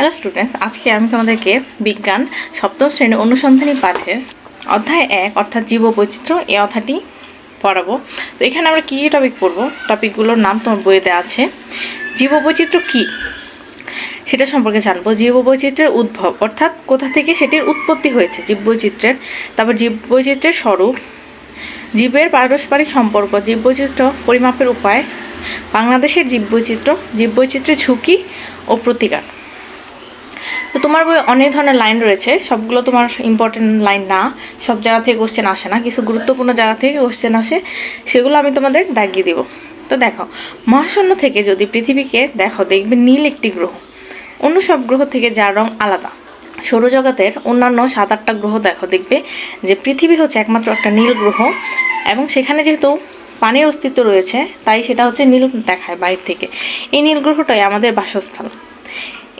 Hello students আজকে আমি তোমাদেরকে বিজ্ঞান, সপ্তম শ্রেণির অনুসন্ধানী পাঠের অধ্যায় এক, অর্থাৎ জীব বৈচিত্র্য এই অধ্যায়টি পড়াবো। তো এখানে আমরা কী টপিক পড়ব? টপিকগুলোর নাম তোমার দেওয়া আছে। জীব বৈচিত্র্য কী? সেটা সম্পর্কে জানব। জীব বৈচিত্র্যের উদ্ভব, অর্থাৎ কোথা থেকে সেটির উৎপত্তি হয়েছে? জীব বৈচিত্র্যের তারপর জীব বৈচিত্র্যের স্বরূপ, জীবের পারস্পরিক সম্পর্ক, জীববৈচিত্র্য পরিমাপের উপায়, বাংলাদেশের জীববৈচিত্র্য, জীববৈচিত্র্যের ঝুঁকি ও প্রতিকার। তো তোমার বই অনেক ধরনের লাইন রয়েছে। সবগুলো তোমার ইম্পর্টেন্ট লাইন না। সব জায়গা থেকে কোশ্চেন আসে না। কিছু গুরুত্বপূর্ণ জায়গা থেকে কোশ্চেন আসে। সেগুলো আমি তোমাদের দাগিয়ে দিব। তো দেখো, মহাশূন্য থেকে যদি পৃথিবীকে দেখো, দেখবে নীল একটি গ্রহ। অন্য সব গ্রহ থেকে যার রং আলাদা। সৌরজগতের অন্যান্য সাত আটটা গ্রহ দেখো, দেখবে যে পৃথিবী হচ্ছে একমাত্র একটা নীল গ্রহ এবং সেখানে যেহেতু পানির অস্তিত্ব রয়েছে, তাই সেটা হচ্ছে নীল দেখায় বাইরে থেকে। এই নীল গ্রহটাই আমাদের বাসস্থল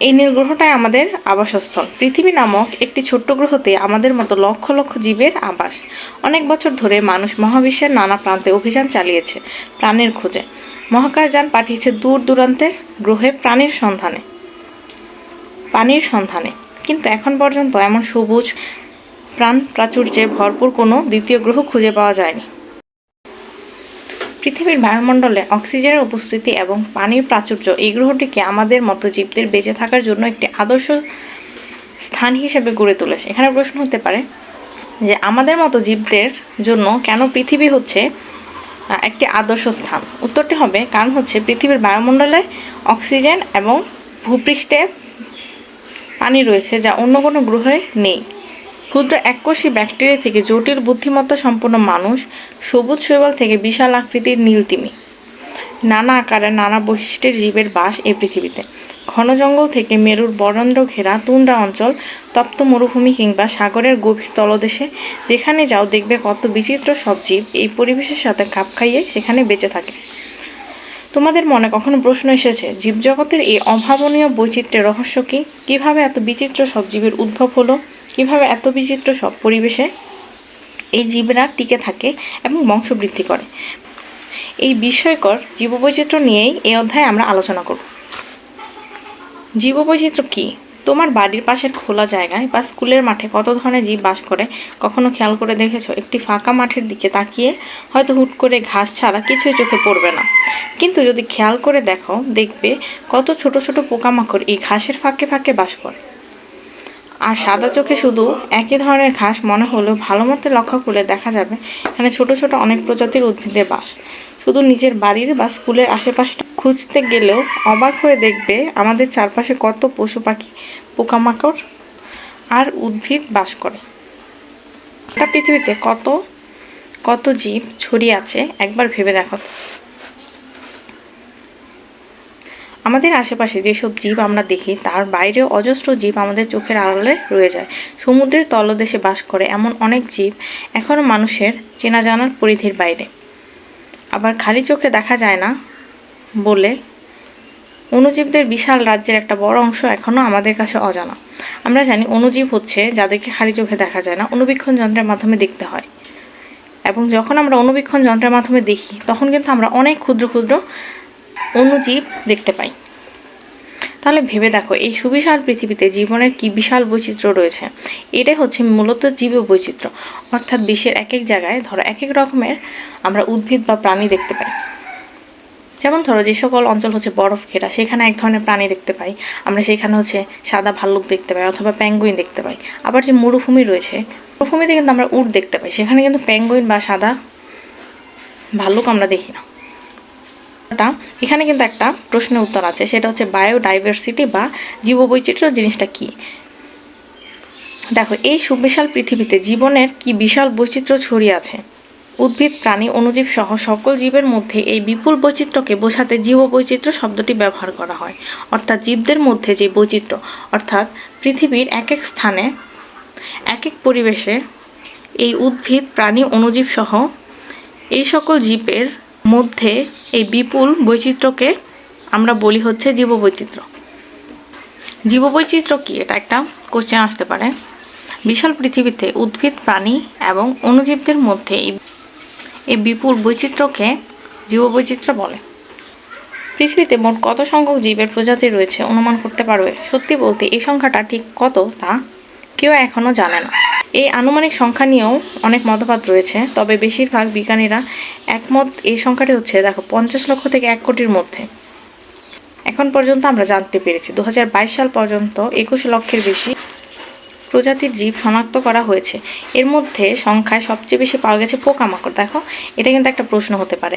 এই নীল গ্রহটাই আমাদের আবাসস্থল। পৃথিবী নামক একটি ছোট্ট গ্রহতে আমাদের মতো লক্ষ লক্ষ জীবের আবাস। অনেক বছর ধরে মানুষ মহাবিশ্বের নানা প্রান্তে অভিযান চালিয়েছে প্রাণের খোঁজে। মহাকাশযান পাঠিয়েছে দূর দূরান্তের গ্রহে প্রাণীর সন্ধানে। পানির সন্ধানে। কিন্তু এখন পর্যন্ত এমন সবুজ প্রাণ প্রাচুর্যে ভরপুর কোনো দ্বিতীয় গ্রহ খুঁজে পাওয়া যায়নি। পৃথিবীর বায়ুমণ্ডলে অক্সিজেনের উপস্থিতি এবং পানির প্রাচুর্য এই গ্রহটিকে আমাদের মতো জীবদের বেঁচে থাকার জন্য একটি আদর্শ স্থান হিসেবে গড়ে তুলেছে। এখানে প্রশ্ন হতে পারে যে আমাদের মতো জীবদের জন্য কেন পৃথিবী হচ্ছে একটি আদর্শ স্থান? উত্তরটি হবে, কারণ হচ্ছে পৃথিবীর বায়ুমণ্ডলে অক্সিজেন এবং ভূপৃষ্ঠে পানি রয়েছে যা অন্য কোনো গ্রহে নেই। ক্ষুদ্র এককোষী ব্যাকটেরিয়া থেকে জটিল বুদ্ধিমত্তা সম্পন্ন মানুষ সবুজ শৈবাল থেকে বিশাল আকৃতির নীলতিমি নানা আকারে নানা বৈশিষ্ট্যের জীবের বাস এই পৃথিবীতে। ঘন জঙ্গল থেকে মেরুর বরেন্দ্র ঘেরা তুন্দ্রা অঞ্চল, তপ্ত মরুভূমি কিংবা সাগরের গভীর তলদেশে, যেখানে যাও দেখবে কত বিচিত্র সব জীব এই পরিবেশের সাথে খাপ খাইয়ে সেখানে বেঁচে থাকে। তোমাদের মনে কখনো প্রশ্ন এসেছে, জীবজগতের এই অভাবনীয় বৈচিত্র্যের রহস্য কী? কীভাবে এত বিচিত্র সব জীবের উদ্ভব হলো? কীভাবে এত বিচিত্র সব পরিবেশে এই জীবরা টিকে থাকে এবং বংশবৃদ্ধি করে? এই বিস্ময়কর জীববৈচিত্র্য নিয়েই এই অধ্যায়ে আমরা আলোচনা করব। জীববৈচিত্র্য কী? তোমার বাড়ির পাশের খোলা জায়গায় বা স্কুলের মাঠে কত ধরনের জীব বাস করে, কখনো খেয়াল করে দেখেছ? একটি ফাঁকা মাঠের দিকে তাকিয়ে হয়তো হুট করে ঘাস ছাড়া কিছুই চোখে পড়বে না। কিন্তু যদি খেয়াল করে দেখো, দেখবে কত ছোট ছোট পোকামাকড় এই ঘাসের ফাঁকে ফাঁকে বাস করে। আর সাদা চোখে শুধু একই ধরনের ঘাস মনে হলেও ভালো মতো লক্ষ্য করলে দেখা যাবে এখানে ছোট ছোট অনেক প্রজাতির উদ্ভিদের বাস। শুধু নিজের বাড়ির বা স্কুলের আশেপাশে খুঁজতে গেলেও অবাক হয়ে দেখবে আমাদের চারপাশে কত পশু পাখি, পোকামাকড় আর উদ্ভিদ বাস করে। একটা পৃথিবীতে কত কত জীব ছড়িয়ে আছে একবার ভেবে দেখো আমাদের আশেপাশে যেসব জীব আমরা দেখি, তার বাইরেও অজস্র জীব আমাদের চোখের আড়ালে রয়ে যায়। সমুদ্রের তলদেশে বাস করে এমন অনেক জীব এখনও মানুষের চেনা জানার পরিধির বাইরে। আবার খালি চোখে দেখা যায় না বলে অণুজীবদের বিশাল রাজ্যের একটা বড় অংশ এখনও আমাদের কাছে অজানা। আমরা জানি অণুজীব হচ্ছে যাদেরকে খালি চোখে দেখা যায় না, অনুবীক্ষণ যন্ত্রের মাধ্যমে দেখতে হয়। এবং যখন আমরা অনুবীক্ষণ যন্ত্রের মাধ্যমে দেখি, তখন কিন্তু আমরা অনেক ক্ষুদ্র ক্ষুদ্র অণুজীব দেখতে পাই। তাহলে ভেবে দেখো, এই সুবিশাল পৃথিবীতে জীবনের কি বিশাল বৈচিত্র্য রয়েছে? এটাই হচ্ছে মূলত জীব বৈচিত্র্য। অর্থাৎ বিশ্বের এক এক জায়গায় ধরো এক এক রকমের আমরা উদ্ভিদ বা প্রাণী দেখতে পাই। যেমন ধরো যে সকল অঞ্চল হচ্ছে বরফ ঘেরা, সেখানে এক ধরনের প্রাণী দেখতে পাই। আমরা সেখানে হচ্ছে সাদা ভাল্লুক দেখতে পাই অথবা প্যাঙ্গুইন দেখতে পাই। আবার যে মরুভূমি রয়েছে, মরুভূমিতে কিন্তু আমরা উট দেখতে পাই। সেখানে কিন্তু প্যাঙ্গুইন বা সাদা ভাল্লুক আমরা দেখি না। এখানে কিন্তু একটা প্রশ্নের উত্তর আছে, সেটা হচ্ছে বায়োডাইভার্সিটি বা জীববৈচিত্র্য জিনিসটা কি? দেখো, এই সুবিশাল পৃথিবীতে জীবনের কি বিশাল বৈচিত্র্য ছড়িয়ে আছে? উদ্ভিদ, প্রাণী, অনুজীব সহ সকল জীবের মধ্যে এই বিপুল বৈচিত্র্যকে বোঝাতে জীববৈচিত্র্য শব্দটি ব্যবহার করা হয়। অর্থাৎ জীবদের মধ্যে যে বৈচিত্র্য, অর্থাৎ পৃথিবীর এক এক স্থানে, এক এক পরিবেশে এই উদ্ভিদ, প্রাণী অণুজীব সহ এই সকল জীবের মধ্যে এই বিপুল বৈচিত্র্যকে আমরা বলি হচ্ছে জীববৈচিত্র্য। জীববৈচিত্র্য কি? এটা একটা কোশ্চেন আসতে পারে। বিশাল পৃথিবীতে উদ্ভিদ, প্রাণী এবং অণুজীবদের মধ্যে এই বিপুল বৈচিত্র্যকে জীববৈচিত্র্য বলে। পৃথিবীতে মোট কত সংখ্যক জীবের প্রজাতি রয়েছে অনুমান করতে পারবে? সত্যি বলতে, এই সংখ্যাটা ঠিক কত তা কেউ এখনও জানে না। এই আনুমানিক সংখ্যা নিয়েও অনেক মতবাদ রয়েছে, তবে বেশিরভাগ বিজ্ঞানীরা একমত এই সংখ্যাটি হচ্ছে, দেখো, পঞ্চাশ লক্ষ থেকে এক কোটির মধ্যে। এখন পর্যন্ত আমরা জানতে পেরেছি দু হাজার বাইশ সাল পর্যন্ত একুশ লক্ষের বেশি প্রজাতির জীব শনাক্ত করা হয়েছে। এর মধ্যে সংখ্যায় সবচেয়ে বেশি পাওয়া গেছে পোকামাকড়, দেখো, এটা কিন্তু একটা প্রশ্ন হতে পারে।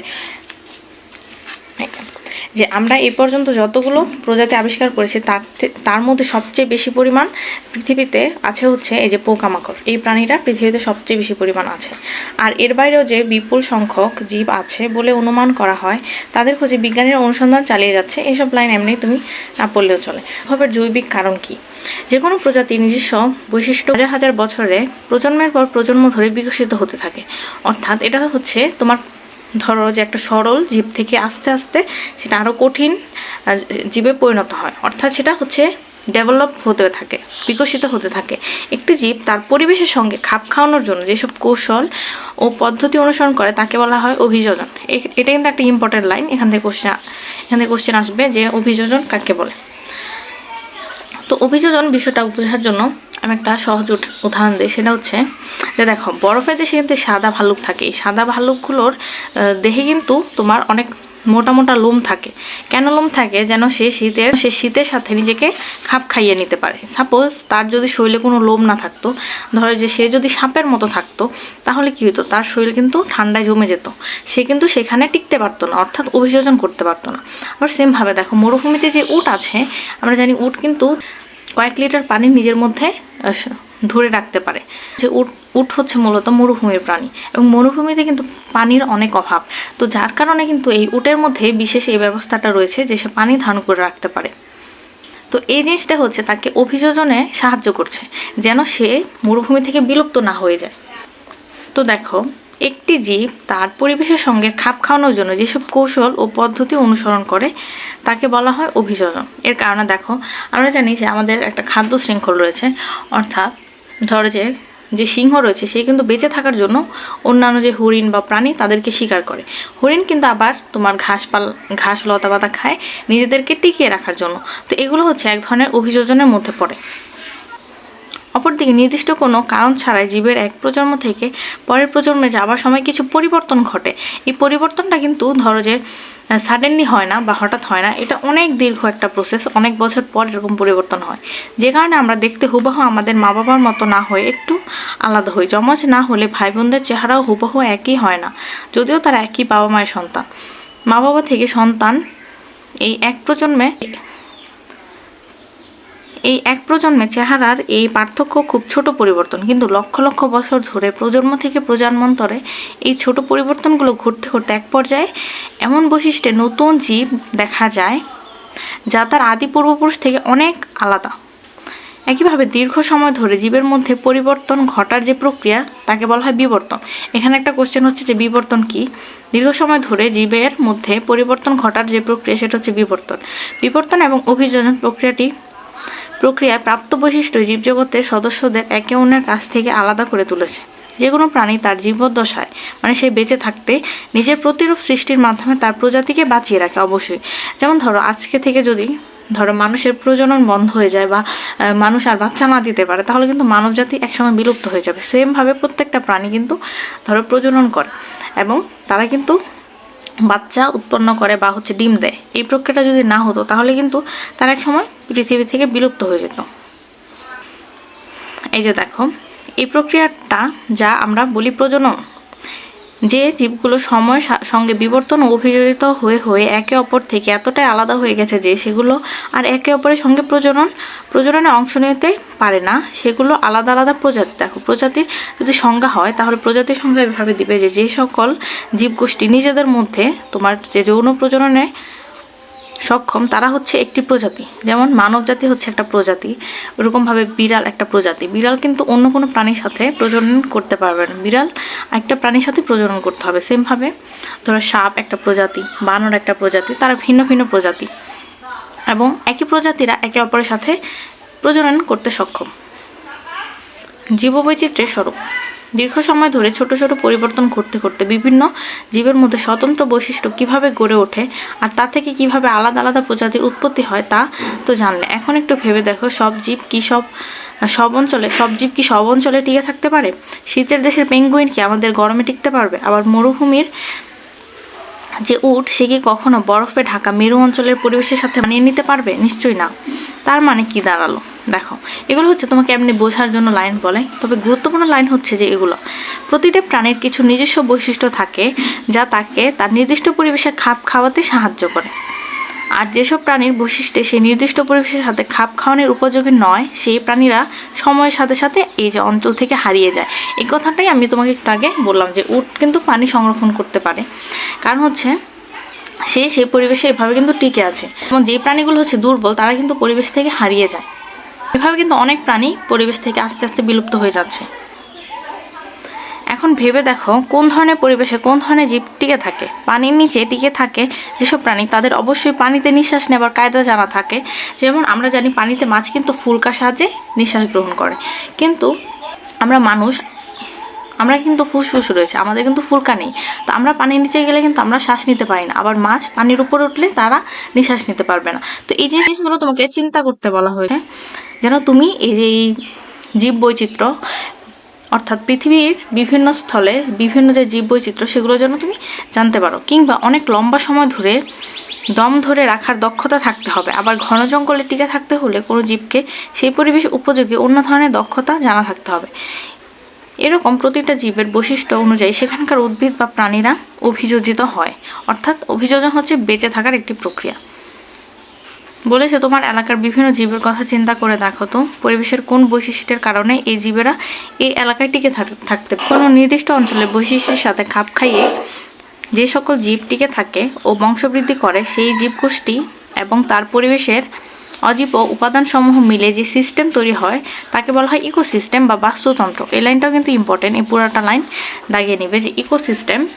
যে আমরা এ পর্যন্ত যতগুলো প্রজাতি আবিষ্কার করেছি, তার তার মধ্যে সবচেয়ে বেশি পরিমাণ পৃথিবীতে আছে হচ্ছে এই যে পোকামাকড়। এই প্রাণীটা পৃথিবীতে সবচেয়ে বেশি পরিমাণ আছে। আর এর বাইরেও যে বিপুল সংখ্যক জীব আছে বলে অনুমান করা হয়, তাদের খোঁজে বিজ্ঞানীরা অনুসন্ধান চালিয়ে যাচ্ছে। এসব লাইন এমনি তুমি না পড়লেও চলে। ভাবের জৈবিক কারণ কি? যে কোনো প্রজাতি নিজস্ব বৈশিষ্ট্য হাজার হাজার বছরে প্রজন্মের পর প্রজন্ম ধরে বিকশিত হতে থাকে। অর্থাৎ এটা হচ্ছে তোমার ধরো যে একটা সরল জীব থেকে আস্তে আস্তে সেটা আরও কঠিন জীবে পরিণত হয়। অর্থাৎ সেটা হচ্ছে ডেভেলপ হতে থাকে, বিকশিত হতে থাকে। একটি জীব তার পরিবেশের সঙ্গে খাপ খাওয়ানোর জন্য যেসব কৌশল ও পদ্ধতি অনুসরণ করে তাকে বলা হয় অভিযোজন। এটা কিন্তু একটা ইম্পর্টেন্ট লাইন এখান থেকে কোশ্চেন এখান থেকে কোশ্চেন আসবে যে অভিযোজন কাকে বলে। তো অভিযোজন বিষয়টা বোঝার জন্য আমি একটা সহজ উদাহরণ দিই, সেটা হচ্ছে যে দেখো, বরফের দেশে কিন্তু সাদা ভাল্লুক থাকে। এই সাদা ভাল্লুকগুলোর দেহে কিন্তু তোমার অনেক মোটা মোটা লোম থাকে। কেন লোম থাকে? যেন সে শীতের সে শীতের সাথে নিজেকে খাপ খাইয়ে নিতে পারে। সাপোজ তার যদি শরীরে কোনো লোম না থাকতো, ধরো যে সে যদি সাপের মতো থাকতো, তাহলে কী হতো তার শরীর কিন্তু ঠান্ডায় জমে যেত। সে কিন্তু সেখানে টিকতে পারতো না, অর্থাৎ অভিযোজন করতে পারতো না। আবার সেমভাবে দেখো, মরুভূমিতে যে উট আছে, আমরা জানি উট কিন্তু কয়েক লিটার পানি নিজের মধ্যে ধরে রাখতে পারে। যে উট উট হচ্ছে মূলত মরুভূমির প্রাণী এবং মরুভূমিতে কিন্তু পানির অনেক অভাব। তো যার কারণে কিন্তু এই উটের মধ্যে বিশেষ এই ব্যবস্থাটা রয়েছে যে সে পানি ধারণ করে রাখতে পারে। তো এই জিনিসটা হচ্ছে তাকে অভিযোজনে সাহায্য করছে, যেন সে মরুভূমি থেকে বিলুপ্ত না হয়ে যায়। তো দেখো একটি জীব তার পরিবেশের সঙ্গে খাপ খাওয়ানোর জন্য যেসব কৌশল ও পদ্ধতি অনুসরণ করে, তাকে বলা হয় অভিযোজন। এর কারণে দেখো, আমরা জানি যে আমাদের একটা খাদ্য শৃঙ্খল রয়েছে। অর্থাৎ ধরো যে যে সিংহ রয়েছে, সে কিন্তু বেঁচে থাকার জন্য অন্যান্য যে হরিণ বা প্রাণী তাদেরকে শিকার করে। হরিণ কিন্তু আবার তোমার ঘাস পাল, ঘাস লতা পাতা খায় নিজেদেরকে টিকিয়ে রাখার জন্য। তো এগুলো হচ্ছে এক ধরনের অভিযোজনের মধ্যে পড়ে। অপরদিকে নির্দিষ্ট কোনো কারণ ছাড়াই জীবের এক প্রজন্ম থেকে পরের প্রজন্মে যাবার সময় কিছু পরিবর্তন ঘটে। এই পরিবর্তনটা কিন্তু ধরো যে সাডেনলি হয় না বা হঠাৎ হয় না, এটা অনেক দীর্ঘ একটা প্রসেস অনেক বছর পর এরকম পরিবর্তন হয়। যে কারণে আমরা দেখতে হুবহু আমাদের মা বাবার মতো না হয়ে একটু আলাদা হই। যমজ না হলে ভাই বোনদের চেহারাও হুবহু একই হয় না, যদিও তারা একই বাবা মায়ের সন্তান। মা বাবা থেকে সন্তান এই এক প্রজন্মে এই এক প্রজন্মে চেহারার এই পার্থক্য খুব ছোট পরিবর্তন। কিন্তু লক্ষ লক্ষ বছর ধরে প্রজন্ম থেকে প্রজন্মান্তরে এই ছোট পরিবর্তনগুলো ঘটতে ঘটতে এক পর্যায়ে এমন বৈশিষ্ট্যে নতুন জীব দেখা যায় যা তার আদি পূর্বপুরুষ থেকে অনেক আলাদা। একইভাবে দীর্ঘ সময় ধরে জীবের মধ্যে পরিবর্তন ঘটার যে প্রক্রিয়া, তাকে বলা হয় বিবর্তন। এখানে একটা কোশ্চেন হচ্ছে যে বিবর্তন কি? দীর্ঘ সময় ধরে জীবের মধ্যে পরিবর্তন ঘটার যে প্রক্রিয়া, সেটা হচ্ছে বিবর্তন। বিবর্তন এবং অভিযোজন প্রক্রিয়াটি প্রক্রিয়ায় প্রাপ্ত বৈশিষ্ট্য জীবজগতের সদস্যদের একে অন্যের কাছ থেকে আলাদা করে তুলেছে। যে কোনো প্রাণী তার জীবদ্দশায় মানে সে বেঁচে থাকতে নিজের প্রতিরূপ সৃষ্টির মাধ্যমে তার প্রজাতিকে বাঁচিয়ে রাখে অবশ্যই। যেমন ধরো, আজকে থেকে যদি ধরো মানুষের প্রজনন বন্ধ হয়ে যায় বা মানুষ আর বাচ্চা না দিতে পারে, তাহলে কিন্তু মানবজাতি একসময় বিলুপ্ত হয়ে যাবে। সেমভাবে প্রত্যেকটা প্রাণী কিন্তু ধরো প্রজনন করে এবং তারা কিন্তু বাচ্চা উৎপন্ন করে বা হচ্ছে ডিম দেয়। এই প্রক্রিয়াটা যদি না হতো, তাহলে কিন্তু তার এক সময় পৃথিবী থেকে বিলুপ্ত হয়ে যেত। এই যে দেখো, এই প্রক্রিয়াটা যা আমরা বলি প্রজনন। যে জীবগুলো সময়ের সঙ্গে বিবর্তন ও অভিযোজিত হয়ে হয়ে একে অপর থেকে এতটাই আলাদা হয়ে গেছে যে সেগুলো আর একে অপরের সঙ্গে প্রজনন, প্রজননে অংশ নিতে পারে না। সেগুলো আলাদা আলাদা প্রজাতি। দেখো, প্রজাতির যদি সংজ্ঞা হয়, তাহলে প্রজাতির সংজ্ঞা এভাবে দিবে যে যে সকল জীবগোষ্ঠী নিজেদের মধ্যে তোমার যে যৌন প্রজননে সক্ষম, তারা হচ্ছে একটি প্রজাতি। যেমন মানবজাতি হচ্ছে একটা প্রজাতি, ওরকমভাবে বিড়াল একটা প্রজাতি। বিড়াল কিন্তু অন্য কোনো প্রাণীর সাথে প্রজনন করতে পারবে না। বিড়াল একটা প্রাণীর সাথে প্রজনন করতে হবে। সেমভাবে ধরো সাপ একটা প্রজাতি, বানর একটা প্রজাতি, তারা ভিন্ন ভিন্ন প্রজাতি। এবং একই প্রজাতিরা একে অপরের সাথে প্রজনন করতে সক্ষম। জীববৈচিত্র্যের স্বরূপ। দীর্ঘ সময় ধরে ছোট ছোট পরিবর্তন করতে করতে বিভিন্ন জীবের মধ্যে স্বতন্ত্র বৈশিষ্ট্য কীভাবে গড়ে ওঠে আর তা থেকে কীভাবে আলাদা আলাদা প্রজাতির উৎপত্তি হয় তা তো জানলে। এখন একটু ভেবে দেখো, সব জীব কি সব সব অঞ্চলে, সব জীব কি সব অঞ্চলে টিকে থাকতে পারে? শীতের দেশের পেঙ্গুইন কি আমাদের গরমে টিকতে পারবে? আবার মরুভূমির যে উট, সে কি কখনো বরফে ঢাকা মেরু অঞ্চলের পরিবেশের সাথে মানিয়ে নিতে পারবে? নিশ্চয়ই না। তার মানে কি দাঁড়াল? দেখো, এগুলো হচ্ছে তোমাকে এমনি বোঝার জন্য লাইন বলে, তবে গুরুত্বপূর্ণ লাইন হচ্ছে যে এগুলো। প্রতিটা প্রাণীর কিছু নিজস্ব বৈশিষ্ট্য থাকে যা তাকে তার নির্দিষ্ট পরিবেশে খাপ খাওয়াতে সাহায্য করে। আর যেসব প্রাণীর বৈশিষ্ট্যে সেই নির্দিষ্ট পরিবেশের সাথে খাপ খাওয়ানোর উপযোগী নয়, সেই প্রাণীরা সময়ের সাথে সাথে এই যে অঞ্চল থেকে হারিয়ে যায়। এই কথাটাই আমি তোমাকে একটু আগে বললাম যে উট কিন্তু পানি সংরক্ষণ করতে পারে। কারণ হচ্ছে, সে সেই পরিবেশে এভাবে কিন্তু টিকে আছে। এবং যে প্রাণীগুলো হচ্ছে দুর্বল, তারা কিন্তু পরিবেশ থেকে হারিয়ে যায়। এভাবে কিন্তু অনেক প্রাণী পরিবেশ থেকে আস্তে আস্তে বিলুপ্ত হয়ে যাচ্ছে। এখন ভেবে দেখো কোন ধরনের পরিবেশে কোন ধরনের জীব টিকে থাকে। পানির নিচে টিকে থাকে যেসব প্রাণী, তাদের অবশ্যই পানিতে নিঃশ্বাস নেবার কায়দা জানা থাকে। যেমন আমরা জানি পানিতে মাছ কিন্তু ফুলকা সাহায্যে নিঃশ্বাস গ্রহণ করে। কিন্তু আমরা মানুষ, আমরা কিন্তু ফুসফুস রয়েছে, আমাদের কিন্তু ফুলকা নেই। তো আমরা পানির নিচে গেলে কিন্তু আমরা শ্বাস নিতে পারি না। আবার মাছ পানির উপর উঠলে তারা নিঃশ্বাস নিতে পারবে না। তো এই জিনিসগুলো তোমাকে চিন্তা করতে বলা হয়েছে, যেন তুমি এই যে জীব বৈচিত্র্য অর্থাৎ পৃথিবীর বিভিন্ন স্থলে বিভিন্ন যে জীব বৈচিত্র্য সেগুলো যেন তুমি জানতে পারো। কিংবা অনেক লম্বা সময় ধরে দম ধরে রাখার দক্ষতা থাকতে হবে। আবার ঘন জঙ্গলে টিকে থাকতে হলে কোনো জীবকে সেই পরিবেশ উপযোগী অন্য ধরনের দক্ষতা জানা থাকতে হবে। এরকম প্রতিটা জীবের বৈশিষ্ট্য অনুযায়ী সেখানকার উদ্ভিদ বা প্রাণীরা অভিযোজিত হয়। অর্থাৎ অভিযোজন হচ্ছে বেঁচে থাকার একটি প্রক্রিয়া। বলেছে, তোমার এলাকার বিভিন্ন জীবের কথা চিন্তা করে দেখো তো। পরিবেশের কোন বৈশিষ্ট্যের কারণে এই জীবেরা এই এলাকায় টিকে থাক- থাকতে কোনো নির্দিষ্ট অঞ্চলের বৈশিষ্ট্যের সাথে খাপ খাইয়ে যে সকল জীব টিকে থাকে ও বংশবৃদ্ধি করে, সেই জীবগোষ্ঠী এবং তার পরিবেশের অজীব ও উপাদানসমূহ মিলে যে সিস্টেম তৈরি হয়, তাকে বলা হয় ইকোসিস্টেম বা বাস্তুতন্ত্র। এই লাইনটাও কিন্তু ইম্পর্টেন্ট এই পুরাটা লাইন দাগিয়ে নেবে যে ইকোসিস্টেম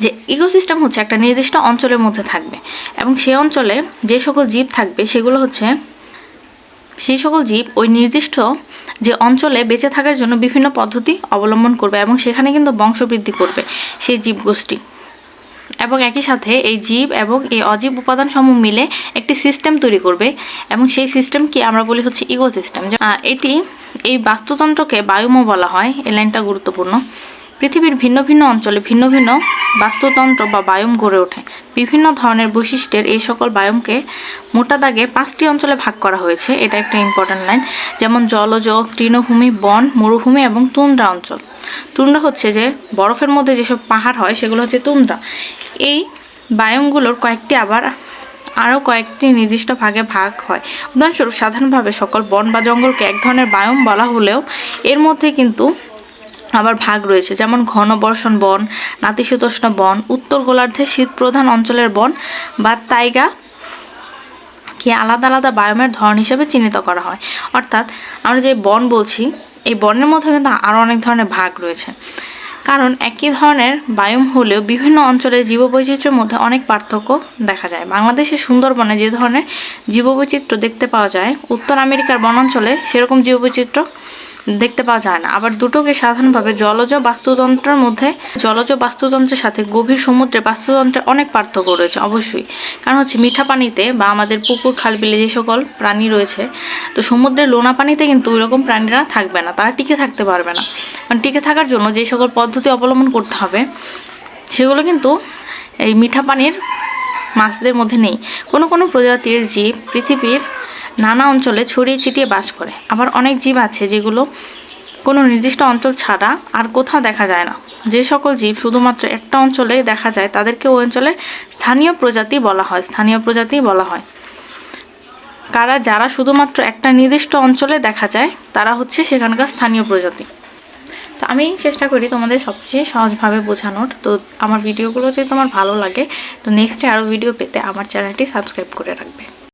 যে ইকোসিস্টেম হচ্ছে একটা নির্দিষ্ট অঞ্চলের মধ্যে থাকবে। এবং সেই অঞ্চলে যে সকল জীব থাকবে, সেগুলো হচ্ছে সেই সকল জীব ওই নির্দিষ্ট যে অঞ্চলে বেঁচে থাকার জন্য বিভিন্ন পদ্ধতি অবলম্বন করবে এবং সেখানে কিন্তু বংশবৃদ্ধি করবে সেই জীবগোষ্ঠী। এবং একই সাথে এই জীব এবং এই অজীব উপাদান সমূহ মিলে একটি সিস্টেম তৈরি করবে এবং সেই সিস্টেমকে আমরা বলি হচ্ছে ইকো সিস্টেম এটি এই বাস্তুতন্ত্রকে বায়ুমও বলা হয়, এই লাইনটা গুরুত্বপূর্ণ। পৃথিবীর ভিন্ন ভিন্ন অঞ্চলে ভিন্ন ভিন্ন বাস্তুতন্ত্র বা বায়ুম গড়ে ওঠে। বিভিন্ন ধরনের বৈশিষ্ট্যের এই সকল বায়ুমকে মোটা দাগে পাঁচটি অঞ্চলে ভাগ করা হয়েছে। এটা একটা ইম্পর্ট্যান্ট লাইন যেমন জলজ, তৃণভূমি, বন, মরুভূমি এবং তুন্দ্রা অঞ্চল। তুন্দ্রা হচ্ছে যে বরফের মধ্যে যেসব পাহাড় হয়, সেগুলো হচ্ছে তুন্দ্রা। এই বায়ুমগুলোর কয়েকটি আবার আরও কয়েকটি নির্দিষ্ট ভাগে ভাগ হয়। উদাহরণস্বরূপ, সাধারণভাবে সকল বন বা জঙ্গলকে এক ধরনের বায়ুম বলা হলেও এর মধ্যে কিন্তু আবার ভাগ রয়েছে। যেমন ঘন বর্ষণ বন, নাতিশীতোষ্ণ বন, উত্তর গোলার্ধে শীত প্রধান অঞ্চলের বন বা তাইগা, কে আলাদা আলাদা বায়োমের ধরন হিসেবে চিহ্নিত করা হয়। অর্থাৎ আমরা যে বন বলছি, এই বনের মধ্যে কিন্তু আরও অনেক ধরনের ভাগ রয়েছে। কারণ একই ধরনের বায়ুম হলেও বিভিন্ন অঞ্চলের জীববৈচিত্র্যের মধ্যে অনেক পার্থক্য দেখা যায়। বাংলাদেশের সুন্দরবনে যে ধরনের জীববৈচিত্র্য দেখতে পাওয়া যায়, উত্তর আমেরিকার বনাঞ্চলে সেরকম জীববৈচিত্র্য দেখতে পাওয়া যায় না। আবার দুটোকে সাধারণভাবে জলজ বাস্তুতন্ত্রের মধ্যে, জলজ বাস্তুতন্ত্রের সাথে গভীর সমুদ্রে বাস্তুতন্ত্রের অনেক পার্থক্য রয়েছে, অবশ্যই। কারণ হচ্ছে মিঠা পানিতে বা আমাদের পুকুর, খাল, বিলে যে সকল প্রাণী রয়েছে, তো সমুদ্রের লোনা পানিতে কিন্তু ওই রকম প্রাণীরা থাকবে না, তারা টিকে থাকতে পারবে না। মানে টিকে থাকার জন্য যে সকল পদ্ধতি অবলম্বন করতে হবে, সেগুলো কিন্তু এই মিঠা পানির মাছদের মধ্যে নেই। কোনো কোনো প্রজাতির জীব, পৃথিবীর নানা অঞ্চলে ছড়িয়ে ছিটিয়ে বাস করে। আবার অনেক জীব আছে যেগুলো কোনো নির্দিষ্ট অঞ্চল ছাড়া আর কোথাও দেখা যায় না। যে সকল জীব শুধুমাত্র একটা অঞ্চলে দেখা যায়, তাদেরকে ওই অঞ্চলের স্থানীয় প্রজাতি বলা হয়, স্থানীয় প্রজাতি বলা হয়। কারা, যারা শুধুমাত্র একটা নির্দিষ্ট অঞ্চলে দেখা যায়, তারা হচ্ছে সেখানকার স্থানীয় প্রজাতি। তো আমি চেষ্টা করি তোমাদের সবচেয়ে সহজভাবে বোঝানোর। তো আমার ভিডিওগুলো যদি তোমার ভালো লাগে, তো নেক্সটে আরও ভিডিও পেতে আমার চ্যানেলটি সাবস্ক্রাইব করে রাখবে।